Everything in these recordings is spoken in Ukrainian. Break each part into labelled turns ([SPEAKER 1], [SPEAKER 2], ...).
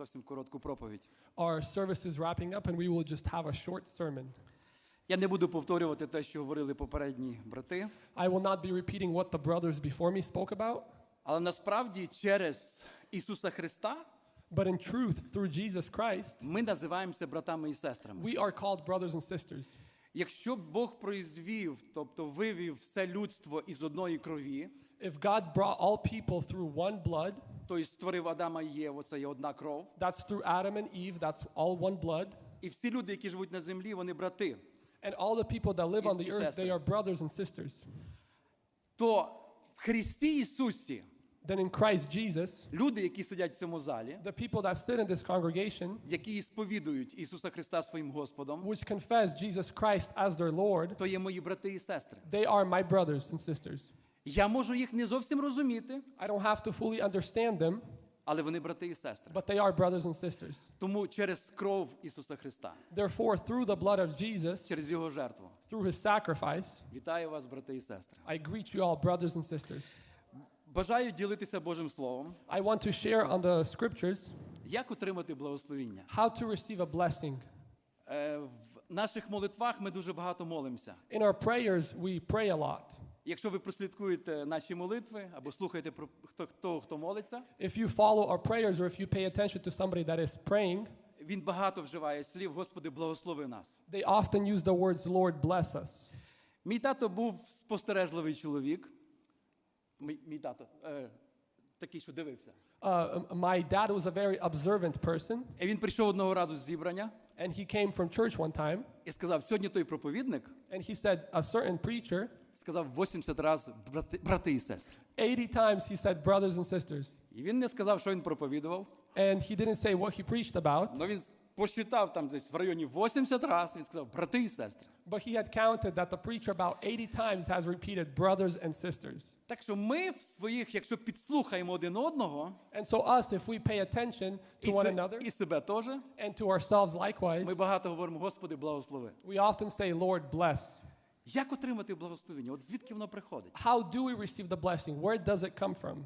[SPEAKER 1] зовсім коротку проповідь.
[SPEAKER 2] Our service is wrapping up, and we will just have a short sermon.
[SPEAKER 1] Я не буду повторювати те, що говорили попередні брати,
[SPEAKER 2] I will not be repeating what the brothers before me spoke about,
[SPEAKER 1] але насправді через Ісуса Христа
[SPEAKER 2] but in truth, through Jesus Christ,
[SPEAKER 1] ми називаємося братами і сестрами.
[SPEAKER 2] we are called brothers and sisters.
[SPEAKER 1] Якщо Бог произвів, тобто вивів все людство із одної крові,
[SPEAKER 2] If God brought all people through one blood,
[SPEAKER 1] тобто створив Адама і Єву, це є одна кров,
[SPEAKER 2] that's through Adam and Eve, that's all one blood.
[SPEAKER 1] і всі люди, які живуть на землі, вони брати,
[SPEAKER 2] And all the people that live on the earth, they are brothers and sisters.
[SPEAKER 1] то в Христі Ісусі
[SPEAKER 2] Then in Christ Jesus,
[SPEAKER 1] люди, які сидять в цьому залі,
[SPEAKER 2] the people that sit in this congregation,
[SPEAKER 1] які сповідують Ісуса Христа своїм Господом,
[SPEAKER 2] which confess Jesus Christ as their Lord,
[SPEAKER 1] то є мої брати і сестри.
[SPEAKER 2] they are my brothers and sisters.
[SPEAKER 1] Я можу їх не зовсім розуміти,
[SPEAKER 2] I don't have to fully understand them,
[SPEAKER 1] але вони брати і сестри.
[SPEAKER 2] but they are brothers and sisters.
[SPEAKER 1] Тому через кров Ісуса Христа,
[SPEAKER 2] Therefore, through the blood of Jesus,
[SPEAKER 1] через Його жертву,
[SPEAKER 2] through his sacrifice,
[SPEAKER 1] вітаю вас, брати і сестри.
[SPEAKER 2] I greet you all, brothers and sisters.
[SPEAKER 1] Бажаю ділитися Божим Словом,
[SPEAKER 2] I want to share on the scriptures
[SPEAKER 1] як отримати благословіння.
[SPEAKER 2] how to receive a blessing.
[SPEAKER 1] Е, В наших молитвах ми дуже багато молимося.
[SPEAKER 2] In our prayers, we pray a lot.
[SPEAKER 1] Якщо ви прослідкуєте наші молитви або слухаєте про хто, хто, хто молиться,
[SPEAKER 2] If you follow our prayers or if you pay attention to somebody that is praying,
[SPEAKER 1] він багато вживає слів, Господи, благослови нас.
[SPEAKER 2] they often use the words, Lord, bless us.
[SPEAKER 1] Мій тато був спостережливий чоловік. Мій, мій тато, е, такий, що дивився.
[SPEAKER 2] Uh, my dad was a very observant person,
[SPEAKER 1] І він прийшов одного разу з зібрання
[SPEAKER 2] and he came from church one time,
[SPEAKER 1] і сказав: сьогодні той проповідник
[SPEAKER 2] and he said, a certain preacher,
[SPEAKER 1] сказав 80 разів брати, брати і сестри.
[SPEAKER 2] 80 times he said, brothers and sisters.
[SPEAKER 1] І він не сказав, що він проповідував,
[SPEAKER 2] And he didn't say what he preached about,
[SPEAKER 1] але він посчитав там десь в районі 80 разів, він сказав брати і сестри.
[SPEAKER 2] but he had counted that the preacher about 80 times has repeated brothers and sisters.
[SPEAKER 1] Так що ми в своїх, якщо підслухаємо один одного,
[SPEAKER 2] And so, us, if we pay attention
[SPEAKER 1] і,
[SPEAKER 2] to one
[SPEAKER 1] се-
[SPEAKER 2] another
[SPEAKER 1] і себе теж,
[SPEAKER 2] and to ourselves likewise,
[SPEAKER 1] ми багато говоримо, Господи, благослови.
[SPEAKER 2] we often say, Lord, bless.
[SPEAKER 1] Як отримати благословення? От звідки воно приходить?
[SPEAKER 2] How do we receive the blessing? Where does it come from?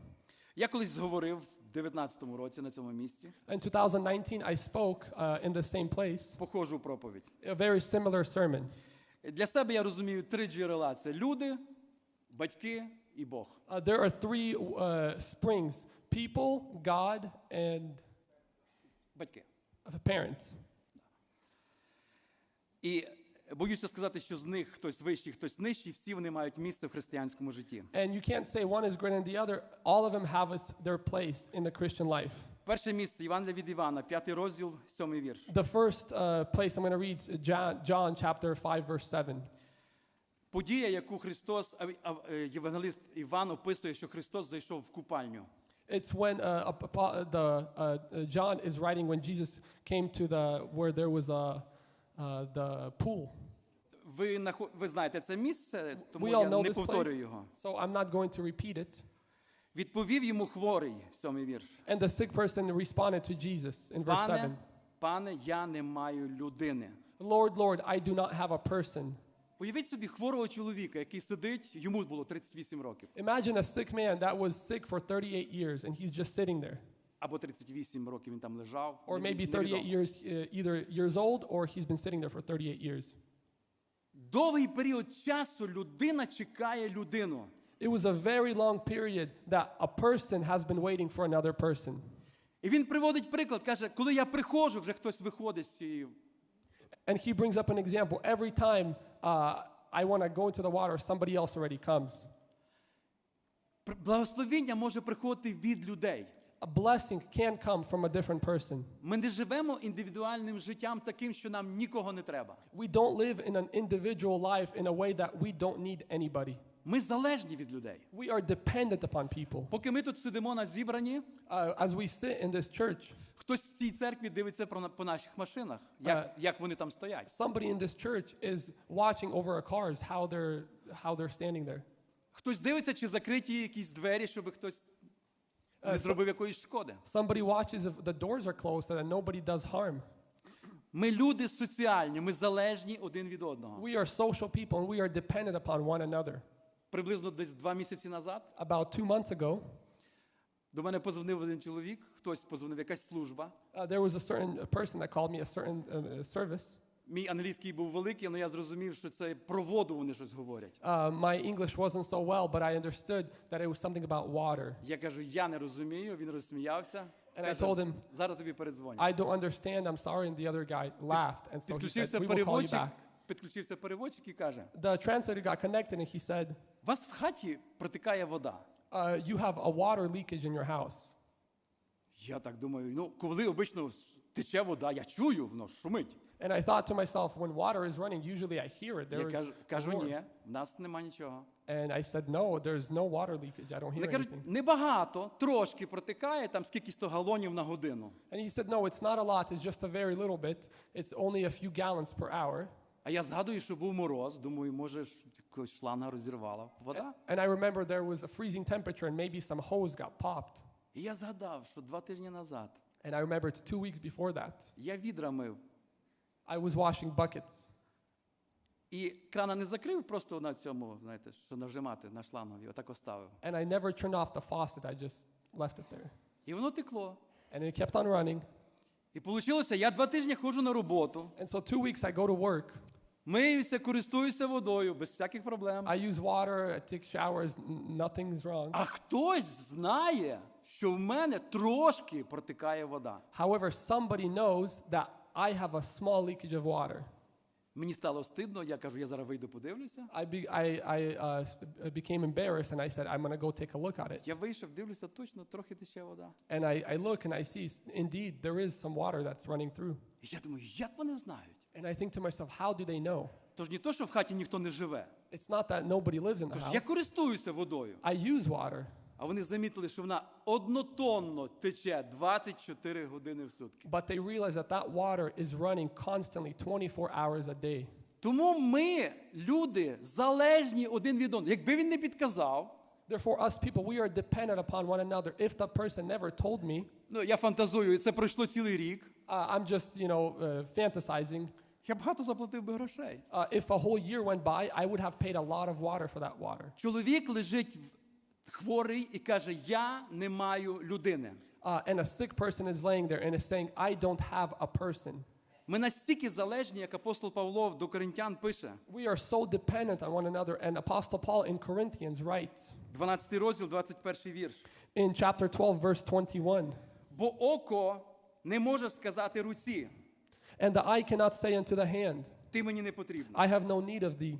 [SPEAKER 1] Я колись говорив в 19-му році на цьому місці,
[SPEAKER 2] In 2019, I spoke uh, in the same place,
[SPEAKER 1] похожу проповідь.
[SPEAKER 2] a very similar sermon.
[SPEAKER 1] Для себе я розумію три джерела: це люди, батьки і Бог.
[SPEAKER 2] Uh, there are three uh, springs people, God, and
[SPEAKER 1] Батьки.
[SPEAKER 2] parents.
[SPEAKER 1] І боюся сказати, що з них хтось вищий, хтось нижчий, всі вони мають місце в християнському житті.
[SPEAKER 2] And you can't say one is greater than the other. All of them have their place in the Christian life.
[SPEAKER 1] Перше місце Іван від Івана, п'ятий розділ, сьомий вірш.
[SPEAKER 2] The first uh, place I'm going to read, uh, John, John chapter 5, verse 7.
[SPEAKER 1] Подія, яку Христос, е, євангелист Іван описує, що Христос зайшов в купальню.
[SPEAKER 2] It's when uh, the, uh, uh, John is writing when Jesus came to the, where there was a, uh, the pool.
[SPEAKER 1] Ви, нахо- ви знаєте це місце, тому
[SPEAKER 2] We
[SPEAKER 1] я
[SPEAKER 2] all know
[SPEAKER 1] не
[SPEAKER 2] this
[SPEAKER 1] повторюю
[SPEAKER 2] place,
[SPEAKER 1] його.
[SPEAKER 2] so I'm not going to repeat it.
[SPEAKER 1] Відповів йому хворий, сьомий вірш.
[SPEAKER 2] And the sick person responded to Jesus in verse 7.
[SPEAKER 1] Пане, пане, я не маю людини.
[SPEAKER 2] Lord, Lord, I do not have a person.
[SPEAKER 1] Уявіть собі хворого чоловіка, який сидить, йому було 38 років,
[SPEAKER 2] Imagine a sick man that was sick for 38 years and he's just sitting there.
[SPEAKER 1] Або 38 років він там лежав.
[SPEAKER 2] Or maybe 38 years, uh, either years old or he's been sitting there for 38 years.
[SPEAKER 1] Довгий період часу людина чекає людину.
[SPEAKER 2] It was a very long period that a person has been waiting for another person.
[SPEAKER 1] І він приводить приклад, каже, коли я приходжу, вже хтось виходить з цієї.
[SPEAKER 2] And he brings up an example. Every time uh, I want to go into the water, somebody else already comes.
[SPEAKER 1] Благословіння може приходити від людей.
[SPEAKER 2] A blessing can come from a different person.
[SPEAKER 1] Ми не живемо індивідуальним життям таким, що нам нікого не треба.
[SPEAKER 2] We don't live in an individual life in a way that we don't need anybody.
[SPEAKER 1] Ми залежні від людей.
[SPEAKER 2] We are dependent upon people.
[SPEAKER 1] Поки ми тут сидимо на зібранні,
[SPEAKER 2] Uh, as we sit in this church,
[SPEAKER 1] хтось в цій церкві дивиться про на- по наших машинах, як,
[SPEAKER 2] Е.
[SPEAKER 1] як вони там стоять.
[SPEAKER 2] somebody in this church is watching over our cars how they're how they're standing there.
[SPEAKER 1] Хтось дивиться, чи закриті якісь двері, щоб хтось
[SPEAKER 2] Е,
[SPEAKER 1] не зробив якоїсь шкоди.
[SPEAKER 2] Somebody watches if the doors are closed that nobody does harm.
[SPEAKER 1] Ми люди соціальні, ми залежні один від одного.
[SPEAKER 2] We are social people and we are dependent upon one another.
[SPEAKER 1] Приблизно десь два місяці назад
[SPEAKER 2] About two months ago,
[SPEAKER 1] До мене позвонив один чоловік, хтось позвонив, якась служба.
[SPEAKER 2] Uh, there was a certain person that called me a certain uh, service.
[SPEAKER 1] Мій англійський був великий, але я зрозумів, що це про воду вони щось говорять.
[SPEAKER 2] Uh, my English wasn't so well, but I understood that it was something about water.
[SPEAKER 1] Я кажу, я не розумію. Він розсміявся.
[SPEAKER 2] And I told him,
[SPEAKER 1] зараз тобі передзвоню.
[SPEAKER 2] I don't understand, I'm sorry. And the other guy laughed. And so he said, we will call you back.
[SPEAKER 1] підключився переводчик і каже:
[SPEAKER 2] The translator got connected and he said,
[SPEAKER 1] вас в хаті протикає вода.
[SPEAKER 2] uh, you have a water leakage in your house.
[SPEAKER 1] Я так думаю, ну коли обично тече вода, я чую, воно шумить.
[SPEAKER 2] And I thought to myself, when water is running, usually I hear it.
[SPEAKER 1] Я
[SPEAKER 2] There is
[SPEAKER 1] кажу, кажу
[SPEAKER 2] roar.
[SPEAKER 1] ні, в нас нема нічого.
[SPEAKER 2] And I said, no, there's no water leakage. I don't hear
[SPEAKER 1] Вони кажуть,
[SPEAKER 2] anything.
[SPEAKER 1] небагато, трошки протикає, там скільки 100 галонів на годину.
[SPEAKER 2] And he said, no, it's not a lot. It's just a very little bit. It's only a few gallons per hour.
[SPEAKER 1] А я згадую, що був мороз, думаю, може ж якогось шланга розірвала вода.
[SPEAKER 2] And I remember there was a freezing temperature and maybe some hose got popped.
[SPEAKER 1] І я згадав, що два тижні назад
[SPEAKER 2] And I remember it's two weeks before that.
[SPEAKER 1] я відра мив.
[SPEAKER 2] I was washing buckets.
[SPEAKER 1] І крана не закрив просто на цьому, знаєте, що нажимати на шлангові, отак оставив.
[SPEAKER 2] And I never turned off the faucet. I just left it there.
[SPEAKER 1] І воно текло.
[SPEAKER 2] And it kept on running.
[SPEAKER 1] І вийшло, я два тижні ходжу на роботу,
[SPEAKER 2] And so two weeks I go to work.
[SPEAKER 1] миюся, користуюся водою без всяких проблем.
[SPEAKER 2] I use water, I take showers, nothing's wrong.
[SPEAKER 1] А хтось знає, що в мене трошки протикає вода.
[SPEAKER 2] However, somebody knows that I have a small leakage of water.
[SPEAKER 1] Мені стало стидно, я кажу, я зараз вийду подивлюся.
[SPEAKER 2] I, be, I, I uh, became embarrassed and I said, I'm going to go take a look at it.
[SPEAKER 1] Я вийшов, дивлюся, точно трохи тече вода.
[SPEAKER 2] And I, I look and I see, indeed, there is some water that's running through.
[SPEAKER 1] І я думаю, як вони знають?
[SPEAKER 2] And I think to myself, how do they know?
[SPEAKER 1] Тож не то, що в хаті ніхто не живе.
[SPEAKER 2] It's not that nobody lives in the
[SPEAKER 1] Тож
[SPEAKER 2] house.
[SPEAKER 1] я користуюся водою.
[SPEAKER 2] I use water,
[SPEAKER 1] А вони замітили, що вона однотонно тече 24 години в сутки.
[SPEAKER 2] but they realize that that water is running constantly 24 hours a day.
[SPEAKER 1] Тому ми, люди, залежні один від одного. Якби він не підказав,
[SPEAKER 2] Therefore, us people, we are dependent upon one another. If the person never told me,
[SPEAKER 1] ну я фантазую, це пройшло цілий рік,
[SPEAKER 2] uh, I'm just, you know, uh, fantasizing.
[SPEAKER 1] я багато заплатив би грошей.
[SPEAKER 2] Uh, if a whole year went by, I would have paid a lot of water for that water.
[SPEAKER 1] Чоловік лежить в- хворий і каже: Я не маю людини.
[SPEAKER 2] Uh, and a sick person is laying there and is saying, I don't have a person.
[SPEAKER 1] Ми настільки залежні, як апостол Павло до Коринтян пише,
[SPEAKER 2] We are so dependent on one another. And Apostle Paul in Corinthians writes
[SPEAKER 1] 12 розділ, 21 вірш.
[SPEAKER 2] in chapter 12, verse 21
[SPEAKER 1] Бо око не може сказати руці,
[SPEAKER 2] And the eye cannot say unto the hand,
[SPEAKER 1] ти мені не потрібна.
[SPEAKER 2] I have no need of thee.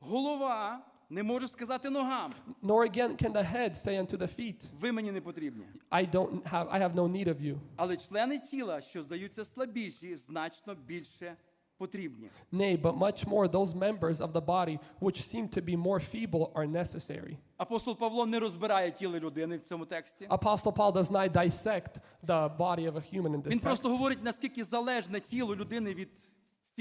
[SPEAKER 1] Голова не може сказати ногам,
[SPEAKER 2] Nor again can the head say unto the feet,
[SPEAKER 1] ви мені не потрібні.
[SPEAKER 2] I don't have, I have no need of you.
[SPEAKER 1] Але члени тіла, що здаються слабіші, значно більше потрібні.
[SPEAKER 2] Nay, but much more those members of the body which seem to be more feeble are necessary.
[SPEAKER 1] Апостол Павло не розбирає тіло людини в цьому тексті.
[SPEAKER 2] Apostle Paul does not dissect the body of a human in this
[SPEAKER 1] Він
[SPEAKER 2] text.
[SPEAKER 1] просто говорить, наскільки залежне тіло людини від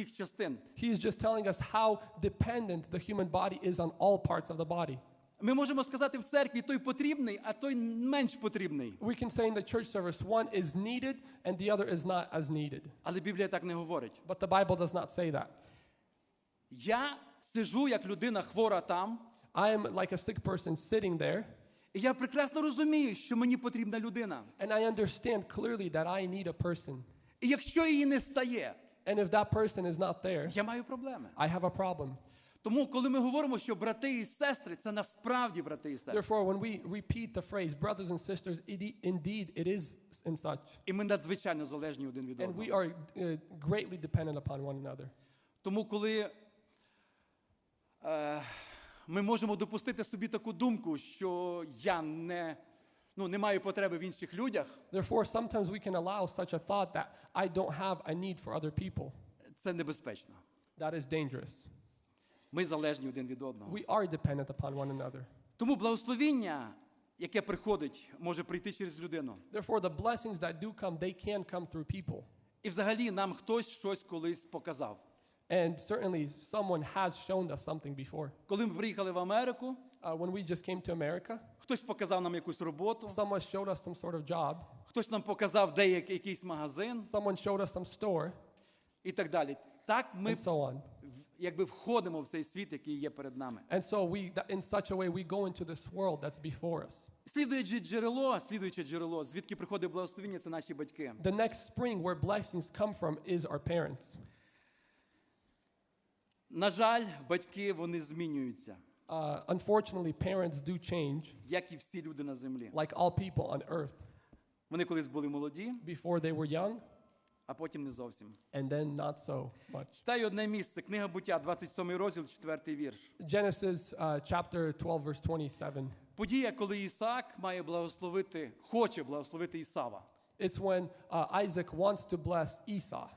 [SPEAKER 1] всіх частин.
[SPEAKER 2] He is just telling us how dependent the human body is on all parts of the body.
[SPEAKER 1] Ми можемо сказати в церкві той потрібний, а той менш потрібний.
[SPEAKER 2] We can say in the church service one is needed and the other is not as needed.
[SPEAKER 1] Але Біблія так не говорить.
[SPEAKER 2] But the Bible does not say that.
[SPEAKER 1] Я сижу як людина хвора там,
[SPEAKER 2] I am like a sick person sitting there,
[SPEAKER 1] і я прекрасно розумію, що мені потрібна людина.
[SPEAKER 2] and I understand clearly that I need a person.
[SPEAKER 1] І якщо її не стає,
[SPEAKER 2] And if that person is not there,
[SPEAKER 1] я маю проблеми.
[SPEAKER 2] I have a problem.
[SPEAKER 1] Тому, коли ми говоримо, що брати і сестри, це насправді брати і сестри.
[SPEAKER 2] Therefore, when we repeat the phrase brothers and sisters, it, indeed it is in such.
[SPEAKER 1] І ми надзвичайно залежні один від
[SPEAKER 2] And we
[SPEAKER 1] одного.
[SPEAKER 2] are uh, greatly dependent upon one another.
[SPEAKER 1] Тому, коли е, ми можемо допустити собі таку думку, що я не, ну, не маю потреби в інших людях,
[SPEAKER 2] Therefore, sometimes we can allow such a thought that I don't have a need for other people.
[SPEAKER 1] це небезпечно.
[SPEAKER 2] That is dangerous.
[SPEAKER 1] Ми залежні один від одного.
[SPEAKER 2] We are dependent upon one another.
[SPEAKER 1] Тому благословіння, яке приходить, може прийти через людину.
[SPEAKER 2] Therefore, the blessings that do come, they can come through people.
[SPEAKER 1] І взагалі нам хтось щось колись показав.
[SPEAKER 2] And certainly, someone has shown us something before.
[SPEAKER 1] Коли ми приїхали в Америку,
[SPEAKER 2] Uh, when we just came to America,
[SPEAKER 1] хтось показав нам якусь роботу,
[SPEAKER 2] someone showed us some sort of job,
[SPEAKER 1] хтось нам показав деякий якийсь магазин
[SPEAKER 2] someone showed us some store,
[SPEAKER 1] і так далі. Так ми
[SPEAKER 2] and so on.
[SPEAKER 1] якби входимо в цей світ, який є перед нами.
[SPEAKER 2] And so we, in such a way, we go into this world that's before us.
[SPEAKER 1] Слідуючи джерело, слідуюче джерело, звідки приходить благословення, це наші батьки.
[SPEAKER 2] The next spring where blessings come from is our parents.
[SPEAKER 1] На жаль, батьки вони змінюються,
[SPEAKER 2] Uh, unfortunately, parents do change,
[SPEAKER 1] як і всі люди на землі.
[SPEAKER 2] like all people on earth.
[SPEAKER 1] Вони колись були молоді,
[SPEAKER 2] Before they were young,
[SPEAKER 1] а потім не зовсім.
[SPEAKER 2] and then not so much.
[SPEAKER 1] Читаю одне місце, книга буття, 27 розділ, 4 вірш.
[SPEAKER 2] Genesis uh, chapter 12, verse 27.
[SPEAKER 1] Подія, коли Ісаак має благословити, хоче благословити Ісава.
[SPEAKER 2] It's when uh, Isaac wants to bless Esau.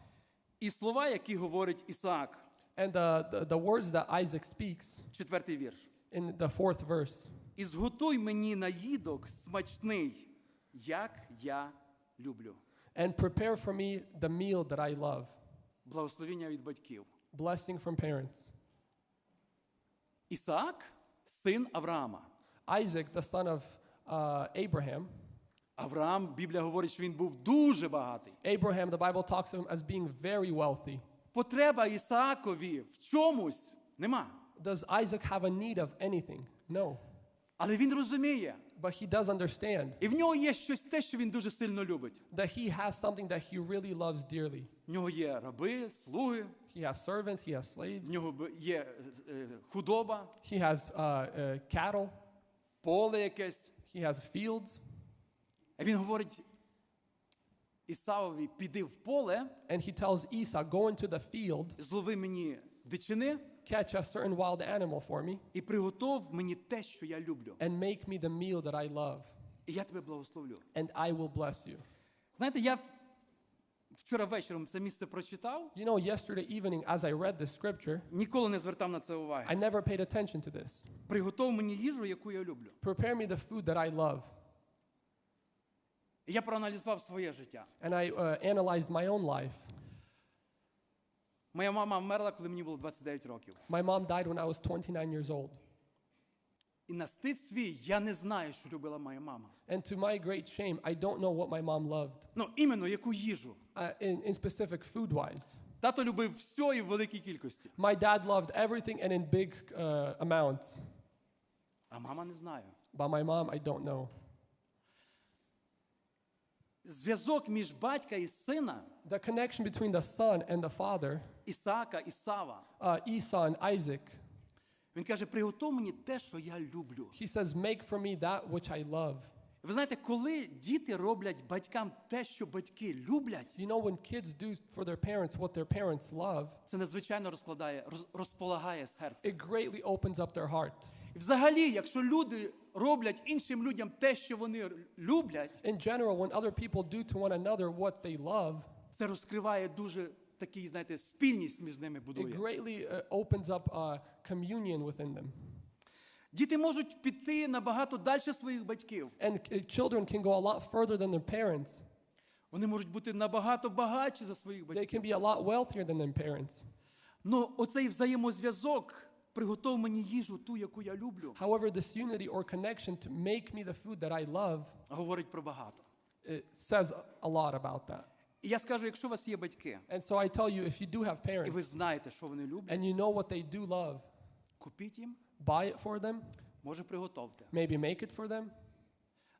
[SPEAKER 1] І слова, які говорить Ісаак,
[SPEAKER 2] And the, the, the words that Isaac speaks
[SPEAKER 1] четвертий вірш.
[SPEAKER 2] in the fourth verse
[SPEAKER 1] І зготуй мені наїдок смачний, як я люблю.
[SPEAKER 2] and prepare for me the meal that I love.
[SPEAKER 1] Благословення від батьків.
[SPEAKER 2] Blessing from parents.
[SPEAKER 1] Ісаак син Авраама.
[SPEAKER 2] Isaac, the son of uh, Abraham.
[SPEAKER 1] Авраам, Біблія говорить, що він був дуже багатий.
[SPEAKER 2] Abraham, the Bible talks of him as being very wealthy.
[SPEAKER 1] Потреба Ісаакові в чомусь нема.
[SPEAKER 2] Does Isaac have a need of anything? No.
[SPEAKER 1] Але він розуміє,
[SPEAKER 2] But he does understand
[SPEAKER 1] і в нього є щось те, що він дуже сильно любить.
[SPEAKER 2] that he has something that he really loves dearly.
[SPEAKER 1] В нього є раби, слуги,
[SPEAKER 2] He has servants, he has slaves,
[SPEAKER 1] в нього б- є е, е, худоба,
[SPEAKER 2] he has uh, uh, cattle,
[SPEAKER 1] поле якесь.
[SPEAKER 2] he has fields.
[SPEAKER 1] А він говорить Ісавові, піди в поле,
[SPEAKER 2] And he tells Esau, Go into the field,
[SPEAKER 1] злови мені дичини
[SPEAKER 2] catch a certain wild animal for me,
[SPEAKER 1] і приготов мені те, що я люблю.
[SPEAKER 2] and make me the meal that I love,
[SPEAKER 1] І я тебе благословлю.
[SPEAKER 2] and I will bless you.
[SPEAKER 1] Знаєте, я в- вчора вечором це місце прочитав,
[SPEAKER 2] You know, yesterday evening, as I read the scripture,
[SPEAKER 1] ніколи не звертав на це уваги.
[SPEAKER 2] I never paid attention to this.
[SPEAKER 1] Приготов мені їжу, яку я люблю.
[SPEAKER 2] Prepare me the food that I love.
[SPEAKER 1] І я проаналізував своє життя.
[SPEAKER 2] And I uh, analyzed my own life.
[SPEAKER 1] Моя мама вмерла, коли мені було 29 років.
[SPEAKER 2] My mom died when I was 29 years old.
[SPEAKER 1] І на стид свій я не знаю, що любила моя мама.
[SPEAKER 2] And to my great shame, I don't know what my mom loved,
[SPEAKER 1] Ну, іменно яку їжу.
[SPEAKER 2] uh, in, in specific food wise.
[SPEAKER 1] Тато любив все і в великій кількості.
[SPEAKER 2] My dad loved everything and in big uh, amounts.
[SPEAKER 1] А мама не знаю.
[SPEAKER 2] But my mom, I don't know.
[SPEAKER 1] Зв'язок між батька і сина,
[SPEAKER 2] The connection between the son and the father,
[SPEAKER 1] Ісаака і Сава.
[SPEAKER 2] uh, Esau and Isaac,
[SPEAKER 1] Він каже: приготуй мені те, що я люблю.
[SPEAKER 2] he says, Make for me that which I love.
[SPEAKER 1] Ви знаєте, коли діти роблять батькам те, що батьки люблять,
[SPEAKER 2] You know, when kids do for their parents what their parents love,
[SPEAKER 1] це надзвичайно розкладає, розполагає серце.
[SPEAKER 2] it greatly opens up their heart.
[SPEAKER 1] І взагалі, якщо люди роблять іншим людям те, що вони люблять,
[SPEAKER 2] In general, when other people do to one another what they love,
[SPEAKER 1] це розкриває дуже такий, знаєте, спільність між ними
[SPEAKER 2] it greatly uh, opens up uh, communion within them.
[SPEAKER 1] Діти можуть піти набагато далі своїх батьків.
[SPEAKER 2] And uh, children can go a lot further than their parents.
[SPEAKER 1] Вони можуть бути набагато багатші за своїх
[SPEAKER 2] They can be a lot wealthier than their parents.
[SPEAKER 1] Ну, оцей взаємозв'язок приготов мені їжу, ту, яку я люблю,
[SPEAKER 2] However, this unity or connection to make me the food that I love,
[SPEAKER 1] говорить про багато.
[SPEAKER 2] it says a lot about that.
[SPEAKER 1] І я скажу, якщо у вас є батьки,
[SPEAKER 2] And so I tell you, if you do have
[SPEAKER 1] і ви
[SPEAKER 2] parents
[SPEAKER 1] знаєте, що вони люблять,
[SPEAKER 2] and you know what they do love,
[SPEAKER 1] купіть їм,
[SPEAKER 2] buy it for them,
[SPEAKER 1] може приготовте.
[SPEAKER 2] maybe make it for them.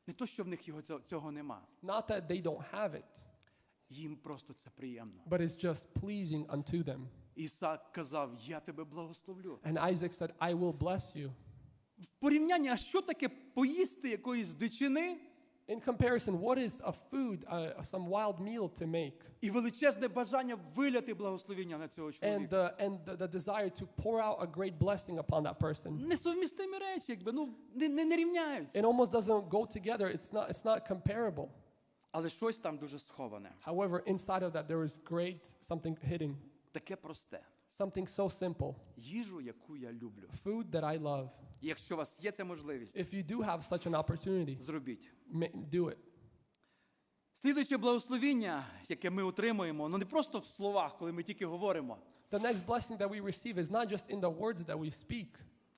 [SPEAKER 1] Не то, що в них його цього, цього нема.
[SPEAKER 2] Not that they don't have it,
[SPEAKER 1] Їм просто це приємно.
[SPEAKER 2] but it's just pleasing unto them.
[SPEAKER 1] Ісаак казав: Я тебе благословлю.
[SPEAKER 2] And Isaac said, I will bless you.
[SPEAKER 1] В порівнянні, а що таке поїсти якоїсь дичини
[SPEAKER 2] In comparison, what is a food, uh, some wild meal to make,
[SPEAKER 1] і величезне бажання виляти благословення на цього
[SPEAKER 2] and
[SPEAKER 1] чоловіка?
[SPEAKER 2] the, and the, the desire to pour out a great blessing upon that person?
[SPEAKER 1] Несовмістимі речі, якби ну не, не, не рівняються.
[SPEAKER 2] It almost doesn't go together. It's not, it's not comparable.
[SPEAKER 1] Але щось там дуже сховане,
[SPEAKER 2] However, inside of that, there is great something hidden,
[SPEAKER 1] Таке просте.
[SPEAKER 2] something so simple.
[SPEAKER 1] Їжу, яку я люблю.
[SPEAKER 2] Food that I love.
[SPEAKER 1] І якщо у вас є ця можливість,
[SPEAKER 2] If you do have such an opportunity,
[SPEAKER 1] зробіть.
[SPEAKER 2] do it.
[SPEAKER 1] Слідуюче благословіння, яке ми отримуємо, ну не просто в словах, коли ми тільки говоримо,
[SPEAKER 2] The next blessing that we receive is not just in the words that we speak,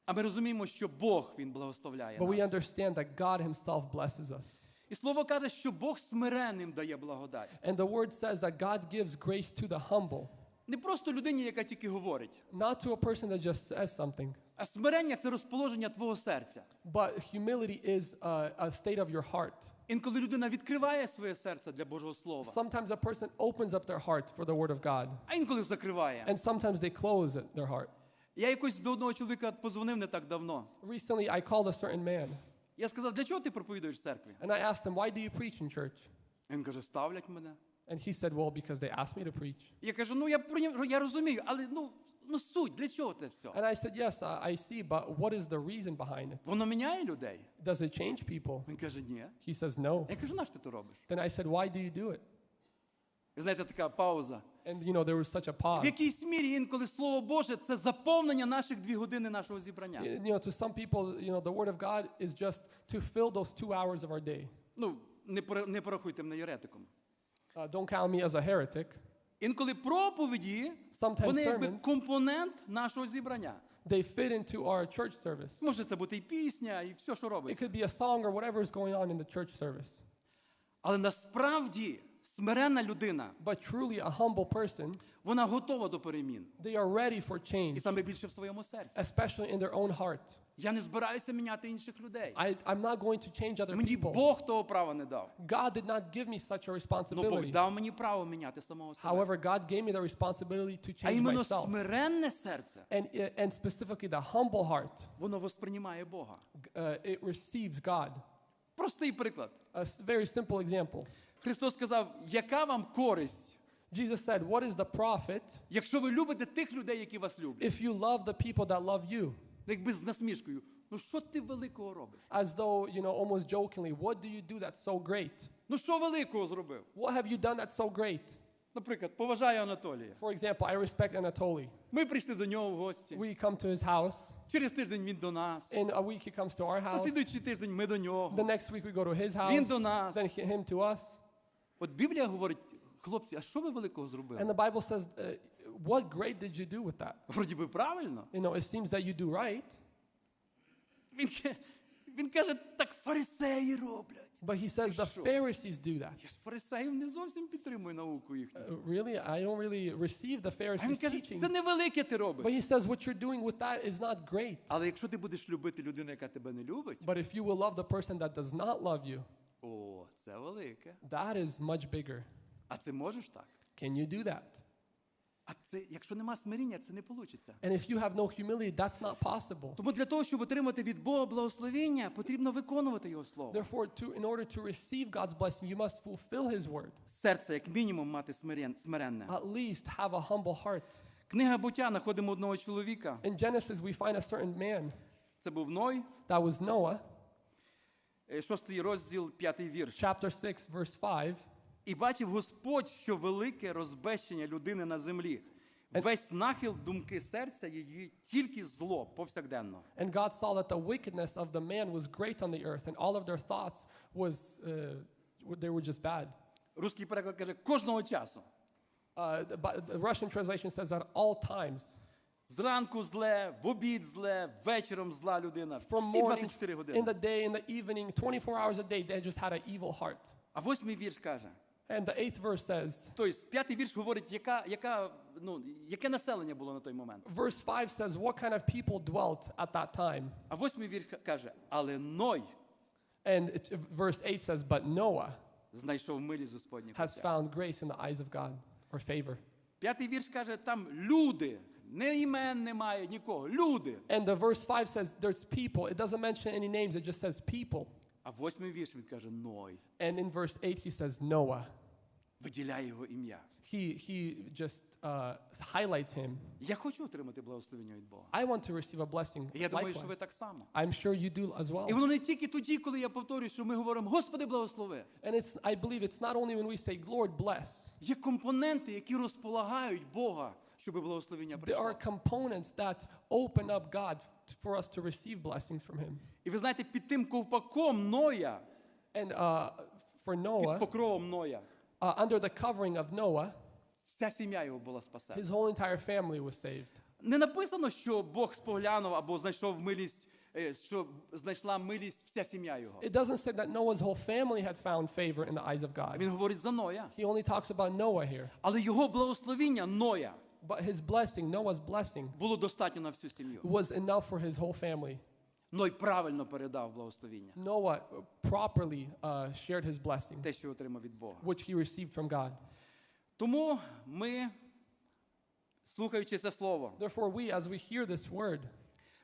[SPEAKER 1] а ми розуміємо, що Бог він благословляє
[SPEAKER 2] but we understand that God Himself blesses us.
[SPEAKER 1] І слово каже, що Бог смиренним дає благодать.
[SPEAKER 2] And the word says that God gives grace to the humble,
[SPEAKER 1] Не просто людині, яка тільки говорить,
[SPEAKER 2] not to a person that just says something,
[SPEAKER 1] А смирення це розположення твого серця.
[SPEAKER 2] But humility is uh, a state of your heart.
[SPEAKER 1] Інколи людина відкриває своє серце для Божого Слова,
[SPEAKER 2] Sometimes a person opens up their heart for the Word of God,
[SPEAKER 1] а інколи закриває.
[SPEAKER 2] and sometimes they close it, their heart.
[SPEAKER 1] Я якось до одного чоловіка позвонив не так давно.
[SPEAKER 2] Recently, I called a certain man,
[SPEAKER 1] Я сказав, для чого ти проповідуєш в церкві?
[SPEAKER 2] and I asked him, Why do you preach in church?
[SPEAKER 1] Він каже, ставлять мене.
[SPEAKER 2] And he said, Well, because they asked me to preach.
[SPEAKER 1] Я кажу, ну я я розумію, але ну, ну суть, для чого це все?
[SPEAKER 2] And I said, Yes, I I see, but what is the reason behind it?
[SPEAKER 1] Воно міняє людей.
[SPEAKER 2] Does it change people?
[SPEAKER 1] Він каже, ні.
[SPEAKER 2] He says, No.
[SPEAKER 1] Я кажу, на що ти то робиш?
[SPEAKER 2] Then I said, Why do you do it?
[SPEAKER 1] І знаєте, така пауза.
[SPEAKER 2] And you know, there was such a
[SPEAKER 1] В
[SPEAKER 2] pause.
[SPEAKER 1] якійсь мірі інколи Слово Боже це заповнення наших дві години нашого зібрання.
[SPEAKER 2] You know, to some people, you know, the Word of God is just to fill those two hours of our day.
[SPEAKER 1] Ну, не, не порахуйте мене єретиком.
[SPEAKER 2] Uh, don't count me as a heretic.
[SPEAKER 1] Інколи проповіді,
[SPEAKER 2] Sometimes
[SPEAKER 1] вони якби
[SPEAKER 2] sermons,
[SPEAKER 1] компонент нашого зібрання.
[SPEAKER 2] they fit into our church service.
[SPEAKER 1] Може це бути і пісня, і все, що
[SPEAKER 2] It
[SPEAKER 1] робиться.
[SPEAKER 2] could be a song or whatever is going on in the church service.
[SPEAKER 1] Але насправді смиренна людина,
[SPEAKER 2] But truly, a humble person,
[SPEAKER 1] вона готова до перемін.
[SPEAKER 2] they are ready for
[SPEAKER 1] І
[SPEAKER 2] change,
[SPEAKER 1] саме більше в своєму серці.
[SPEAKER 2] especially in their own heart.
[SPEAKER 1] Я не збираюся міняти інших людей.
[SPEAKER 2] I, I'm not going to change other
[SPEAKER 1] Мені
[SPEAKER 2] people.
[SPEAKER 1] Бог того права не дав.
[SPEAKER 2] God did not give me such a
[SPEAKER 1] Ну Бог
[SPEAKER 2] responsibility.
[SPEAKER 1] дав мені право міняти самого себе.
[SPEAKER 2] However, God gave me the responsibility to
[SPEAKER 1] А
[SPEAKER 2] change
[SPEAKER 1] іменно
[SPEAKER 2] myself.
[SPEAKER 1] смиренне серце,
[SPEAKER 2] And, uh, and specifically, the humble heart,
[SPEAKER 1] воно восприймає Бога.
[SPEAKER 2] uh, it receives God.
[SPEAKER 1] Простий приклад.
[SPEAKER 2] A very simple example.
[SPEAKER 1] Христос сказав, яка вам користь,
[SPEAKER 2] Jesus said, What is the profit
[SPEAKER 1] якщо ви любите тих людей, які вас люблять?
[SPEAKER 2] if you love the people that love you?
[SPEAKER 1] Якби з насмішкою. Ну що ти великого робиш?
[SPEAKER 2] As though, you know, almost jokingly, What do you do that's so great?
[SPEAKER 1] Ну що великого зробив?
[SPEAKER 2] What have you done that's so great?
[SPEAKER 1] Наприклад, поважаю Анатолія.
[SPEAKER 2] For example, I respect Anatoly.
[SPEAKER 1] Ми прийшли до нього в гості.
[SPEAKER 2] We come to his house.
[SPEAKER 1] Через тиждень він до нас.
[SPEAKER 2] In a week, he comes to our
[SPEAKER 1] На
[SPEAKER 2] house.
[SPEAKER 1] слідуючий тиждень ми до
[SPEAKER 2] The
[SPEAKER 1] нього.
[SPEAKER 2] next week, we go to his
[SPEAKER 1] Він
[SPEAKER 2] house.
[SPEAKER 1] до нас.
[SPEAKER 2] Then he- him to us.
[SPEAKER 1] От Біблія говорить, хлопці, а що ви великого зробили?
[SPEAKER 2] And the Bible says, uh, What great did you do with that?
[SPEAKER 1] Вроді би правильно.
[SPEAKER 2] You know, it seems that you do right,
[SPEAKER 1] Він, ка- він каже, так фарисеї роблять.
[SPEAKER 2] but he says the
[SPEAKER 1] Sure.
[SPEAKER 2] Pharisees do that.
[SPEAKER 1] Я ж фарисеїв не зовсім підтримую науку їхню.
[SPEAKER 2] Uh, really? I don't really receive the
[SPEAKER 1] А він
[SPEAKER 2] Pharisees'
[SPEAKER 1] каже,
[SPEAKER 2] teaching.
[SPEAKER 1] це невелике ти
[SPEAKER 2] But
[SPEAKER 1] робиш.
[SPEAKER 2] he says what you're doing with that is not great.
[SPEAKER 1] Але якщо ти будеш любити людину, яка тебе не любить,
[SPEAKER 2] But if you will love the person that does not love you,
[SPEAKER 1] о, це велике.
[SPEAKER 2] that is much bigger.
[SPEAKER 1] А ти можеш так?
[SPEAKER 2] Can you do that?
[SPEAKER 1] А це, якщо нема смиріння, це не вийде.
[SPEAKER 2] And if you have no humility, that's not possible.
[SPEAKER 1] Тому для того, щоб отримати від Бога благословення, потрібно виконувати Його слово.
[SPEAKER 2] Therefore, to, in order to receive God's blessing, you must fulfill His word.
[SPEAKER 1] Серце, як мінімум, мати смирен- смиренне.
[SPEAKER 2] At least have a humble heart.
[SPEAKER 1] Книга буття знаходимо одного чоловіка.
[SPEAKER 2] In Genesis, we find a certain man
[SPEAKER 1] Це був Ной,
[SPEAKER 2] that was Noah,
[SPEAKER 1] е, шостий розділ, п'ятий вірш.
[SPEAKER 2] chapter 6, verse 5.
[SPEAKER 1] І бачив Господь, що велике розбещення людини на землі. Весь нахил думки серця її тільки зло повсякденно.
[SPEAKER 2] And God saw that the wickedness of the man was great on the earth, and all of their thoughts was, uh, they were just bad.
[SPEAKER 1] Русський переклад каже, кожного часу.
[SPEAKER 2] Uh, the, Russian translation says at all times.
[SPEAKER 1] Зранку зле, в обід зле, вечором зла людина.
[SPEAKER 2] From
[SPEAKER 1] Всі
[SPEAKER 2] morning,
[SPEAKER 1] 24
[SPEAKER 2] in the day, in the evening, 24 hours a day, they just had an evil heart.
[SPEAKER 1] А восьмий вірш каже.
[SPEAKER 2] And the eighth verse says,
[SPEAKER 1] Тобто п'ятий вірш говорить, яка, яка, ну, яке населення було на той момент.
[SPEAKER 2] verse 5 says, what kind of people dwelt at that time?
[SPEAKER 1] А восьмий вірш каже, але Ной
[SPEAKER 2] And it, verse 8 says, but Noah
[SPEAKER 1] знайшов милість Господніх.
[SPEAKER 2] has found grace in the eyes of God, or favor.
[SPEAKER 1] П'ятий вірш каже, там люди, не імен немає, нікого, люди.
[SPEAKER 2] And the verse 5 says, there's people. It doesn't mention any names, it just says people.
[SPEAKER 1] А восьмий вірш він каже Ной.
[SPEAKER 2] And in verse 8, he says Noah.
[SPEAKER 1] Виділяє його ім'я.
[SPEAKER 2] He, he just uh, highlights him.
[SPEAKER 1] Я хочу отримати благословення від Бога.
[SPEAKER 2] I want to receive a blessing.
[SPEAKER 1] Я думаю, що ви так само.
[SPEAKER 2] I'm sure you do as
[SPEAKER 1] І
[SPEAKER 2] well.
[SPEAKER 1] воно не тільки тоді, коли я повторюю, що ми говоримо, Господи, благослови.
[SPEAKER 2] And it's, I believe it's not only when we say, Lord bless,
[SPEAKER 1] Є компоненти, які розполагають Бога, щоб благословення
[SPEAKER 2] there are components that open up God for us to receive blessings from Him.
[SPEAKER 1] І ви знаєте, під тим ковпаком Ноя,
[SPEAKER 2] And uh, for
[SPEAKER 1] під
[SPEAKER 2] Noah,
[SPEAKER 1] покровом Ноя,
[SPEAKER 2] uh, under the covering of Noah,
[SPEAKER 1] вся сім'я його була спасена.
[SPEAKER 2] his whole entire family was saved.
[SPEAKER 1] Не написано, що Бог споглянув або знайшов милість, е, що знайшла милість вся сім'я його.
[SPEAKER 2] It doesn't say that Noah's whole family had found favor in the eyes of God.
[SPEAKER 1] Він говорить за Ноя.
[SPEAKER 2] He only talks about Noah here.
[SPEAKER 1] Але його благословіння Ноя
[SPEAKER 2] But his blessing, Noah's blessing,
[SPEAKER 1] було достатньо на всю сім'ю.
[SPEAKER 2] was enough for his whole family.
[SPEAKER 1] Ной правильно передав благословіння,
[SPEAKER 2] Noah properly uh, shared his blessing,
[SPEAKER 1] те, що отримав від Бога.
[SPEAKER 2] which he received from God.
[SPEAKER 1] Тому ми, слухаючи це слово,
[SPEAKER 2] Therefore, we, as we hear this word,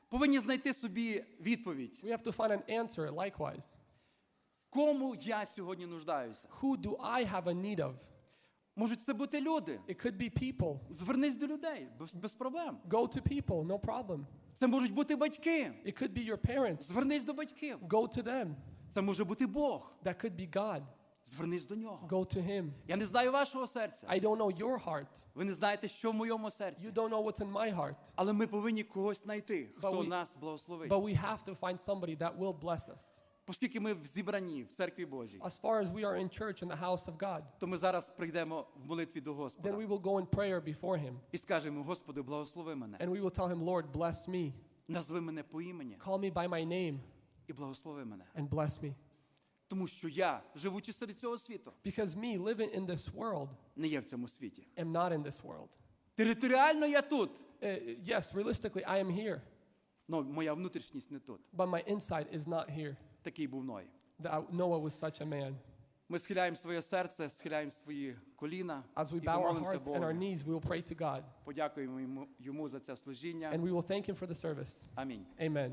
[SPEAKER 1] повинні знайти собі відповідь,
[SPEAKER 2] we have to find an answer likewise.
[SPEAKER 1] кому я сьогодні нуждаюся.
[SPEAKER 2] Who do I have a need of?
[SPEAKER 1] Можуть це бути люди.
[SPEAKER 2] It could be people.
[SPEAKER 1] Звернись до людей без, без проблем.
[SPEAKER 2] Go to people, no problem.
[SPEAKER 1] Це можуть бути батьки.
[SPEAKER 2] It could be your parents.
[SPEAKER 1] Звернись до батьків.
[SPEAKER 2] Go to them.
[SPEAKER 1] Це може бути Бог.
[SPEAKER 2] That could be God.
[SPEAKER 1] Звернись до нього.
[SPEAKER 2] Go to Him.
[SPEAKER 1] Я не знаю вашого серця.
[SPEAKER 2] I don't know your heart.
[SPEAKER 1] Ви не знаєте, що в моєму серці.
[SPEAKER 2] You don't know what's in my heart.
[SPEAKER 1] Але ми повинні когось знайти, хто
[SPEAKER 2] we-
[SPEAKER 1] нас благословить.
[SPEAKER 2] But we have to find somebody that will bless us.
[SPEAKER 1] Оскільки ми в зібранні в церкві Божій,
[SPEAKER 2] As far as we are in church in the house of God,
[SPEAKER 1] то ми зараз прийдемо в молитві до
[SPEAKER 2] then we will go in prayer before Him
[SPEAKER 1] і скажемо: Господи, благослови мене,
[SPEAKER 2] and we will tell Him, Lord, bless me.
[SPEAKER 1] назви мене по імені
[SPEAKER 2] Call me by my name
[SPEAKER 1] і благослови мене.
[SPEAKER 2] and bless me.
[SPEAKER 1] Тому що я, живучи серед цього світу,
[SPEAKER 2] Because me living in this world
[SPEAKER 1] не є в цьому світі.
[SPEAKER 2] am not in this world.
[SPEAKER 1] Територіально я тут,
[SPEAKER 2] Uh, yes, realistically, I am here,
[SPEAKER 1] але моя внутрішність не тут.
[SPEAKER 2] but my inside is not here.
[SPEAKER 1] Такий був Ной.
[SPEAKER 2] That Noah was such a man.
[SPEAKER 1] Ми схиляємо своє серце, схиляємо свої коліна
[SPEAKER 2] As we
[SPEAKER 1] і
[SPEAKER 2] bow our
[SPEAKER 1] помолимося
[SPEAKER 2] hearts and our
[SPEAKER 1] Богу.
[SPEAKER 2] knees, we will pray to God
[SPEAKER 1] Подякуємо йому, йому за це служіння.
[SPEAKER 2] and we will thank Him for the service.
[SPEAKER 1] Амінь.
[SPEAKER 2] Amen.